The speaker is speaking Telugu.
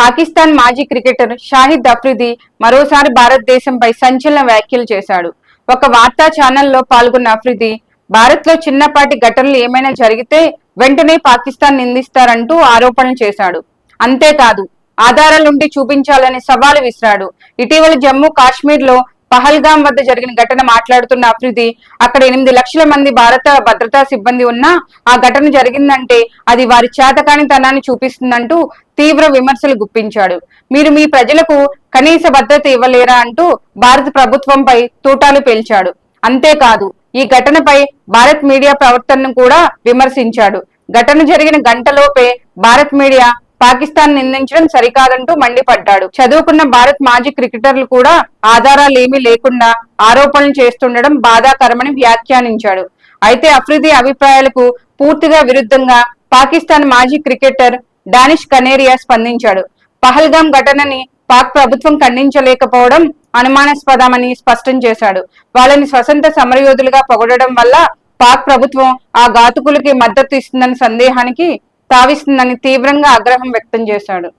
పాకిస్తాన్ మాజీ క్రికెటర్ షాహిద్ అఫ్రిది మరోసారి భారతదేశంపై సంచలన వ్యాఖ్యలు చేశాడు. ఒక వార్తా ఛానల్లో పాల్గొన్న అఫ్రిది భారత్లో చిన్నపాటి ఘటనలు ఏమైనా జరిగితే వెంటనే పాకిస్తాన్ నిందిస్తారంటూ ఆరోపణలు చేశాడు. అంతేకాదు ఆధారాలుండి చూపించాలని సవాలు విసిరాడు. ఇటీవల జమ్మూ కాశ్మీర్లో పహల్గాం వద్ద జరిగిన ఘటన మాట్లాడుతున్న అఫ్రిది అక్కడ ఎనిమిది లక్షల మంది భారత భద్రతా సిబ్బంది ఉన్నా ఆ ఘటన జరిగిందంటే అది వారి చేతకానితనాన్ని చూపిస్తుందంటూ తీవ్ర విమర్శలు గుప్పించాడు. మీరు మీ ప్రజలకు కనీస భద్రత ఇవ్వలేరా అంటూ భారత ప్రభుత్వంపై తూటాలు పేల్చాడు. అంతేకాదు ఈ ఘటనపై భారత్ మీడియా ప్రవర్తనను కూడా విమర్శించాడు. ఘటన జరిగిన గంటలోపే భారత్ మీడియా పాకిస్తాన్ నిందించడం సరికాదంటూ మండిపడ్డాడు. చదువుకున్న భారత్ మాజీ క్రికెటర్లు కూడా ఆధారాలు ఏమీ లేకుండా ఆరోపణలు చేస్తుండడం బాధాకరమని వ్యాఖ్యానించాడు. అయితే అఫ్రిది అభిప్రాయాలకు పూర్తిగా విరుద్ధంగా పాకిస్తాన్ మాజీ క్రికెటర్ డానిష్ కనేరియా స్పందించాడు. పహల్గాం ఘటనని పాక్ ప్రభుత్వం ఖండించలేకపోవడం అనుమానాస్పదమని స్పష్టం చేశాడు. వాళ్ళని స్వతంత్ర సమరయోధులుగా పొగడడం వల్ల పాక్ ప్రభుత్వం ఆ ఘాతుకులకి మద్దతు ఇస్తుందన్న సందేహానికి తావిస్తుందని తీవ్రంగా ఆగ్రహం వ్యక్తం చేశాడు.